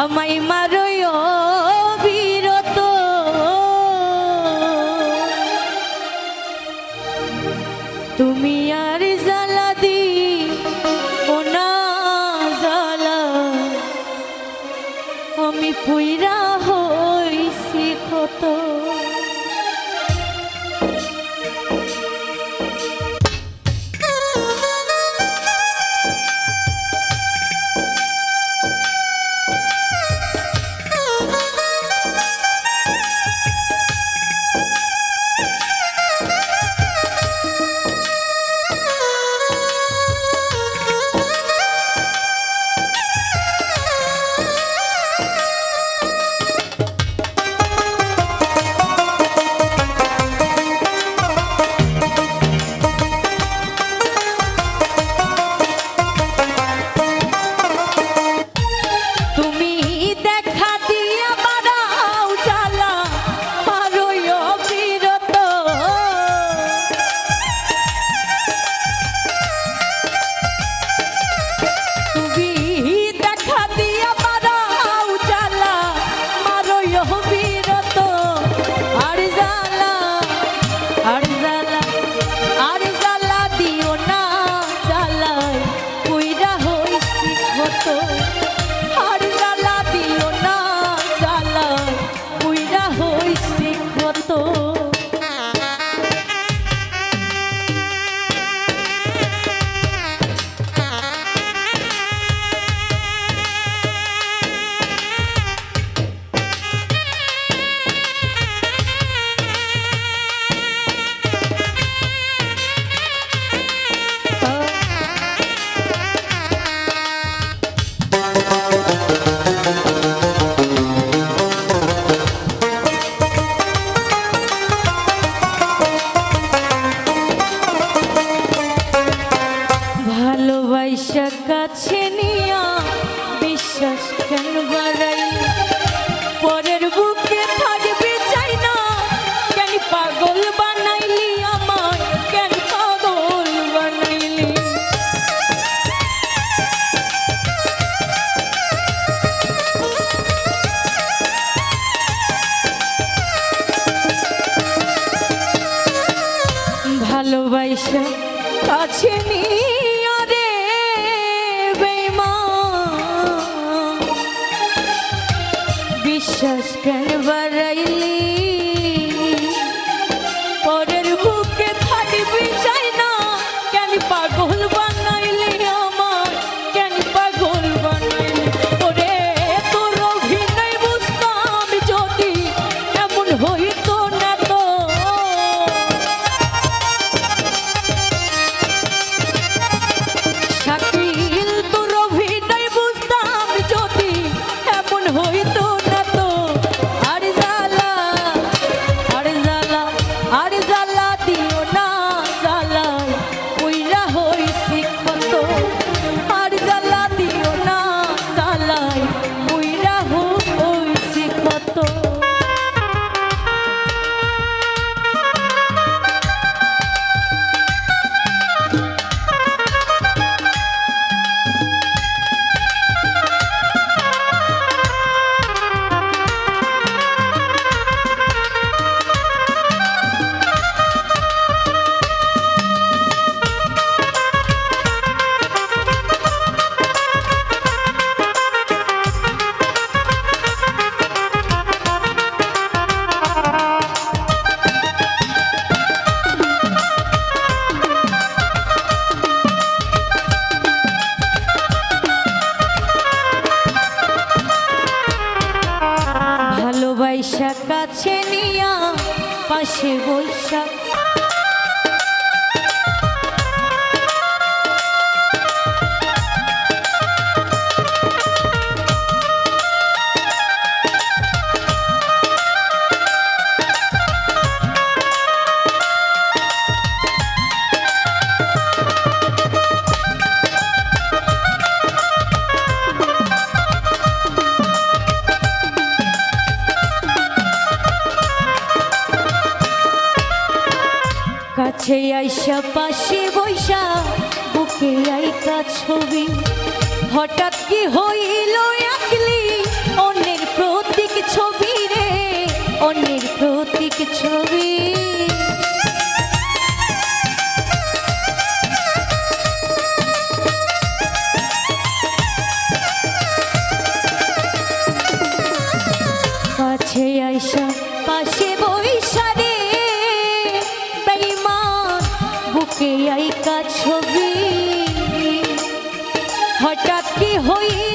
আমায় মারয় বিরত তুমি আর ভালোবাসা কাছে নিয়ে রে বেমা বিশ্বাস কেন বৈশাখ কাছে নিয়া পাশে বৈশাখ কাছে আইসা পাশে বৈশা বুকে আইকা ছবি। হঠাৎ কি হইল আঁকলি অন্যের প্রতীক ছবি রে, অন্যের প্রতীক ছবি। বুকে আইকা ছবি হঠাৎ কি হইল?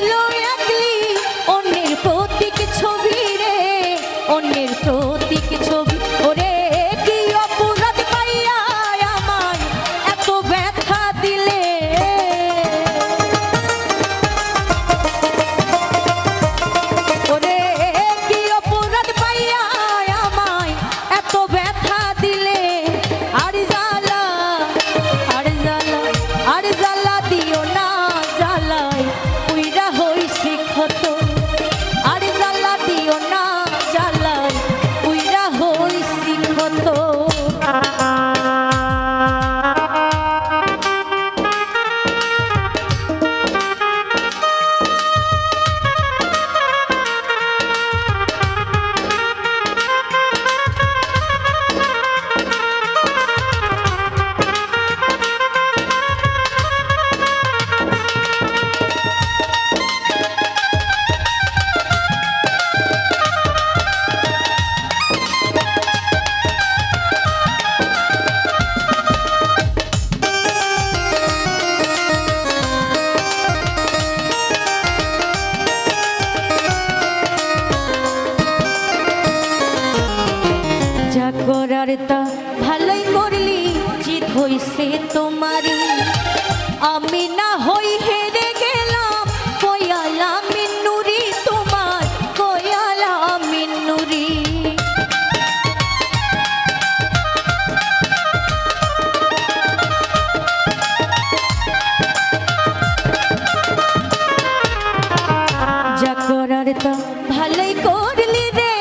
সে তোমারি আমি না হই হেরে গেলাম কয়ালা মিন্নুরি তোমার কয়ালা মিন্নুরি যা করার তা ভালোই করলি রে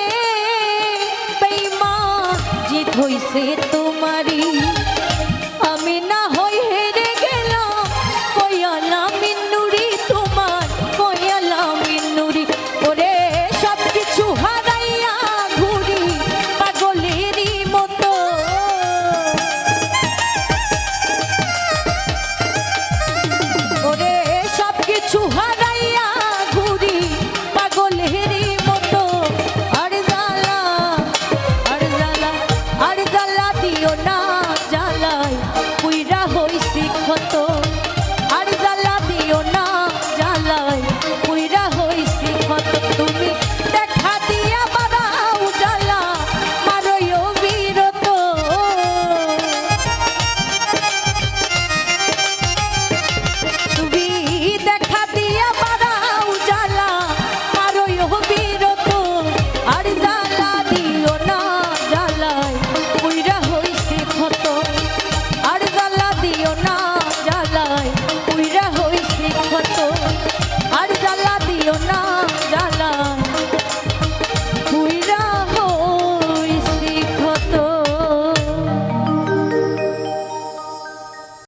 বেইমা জিত হইছে তো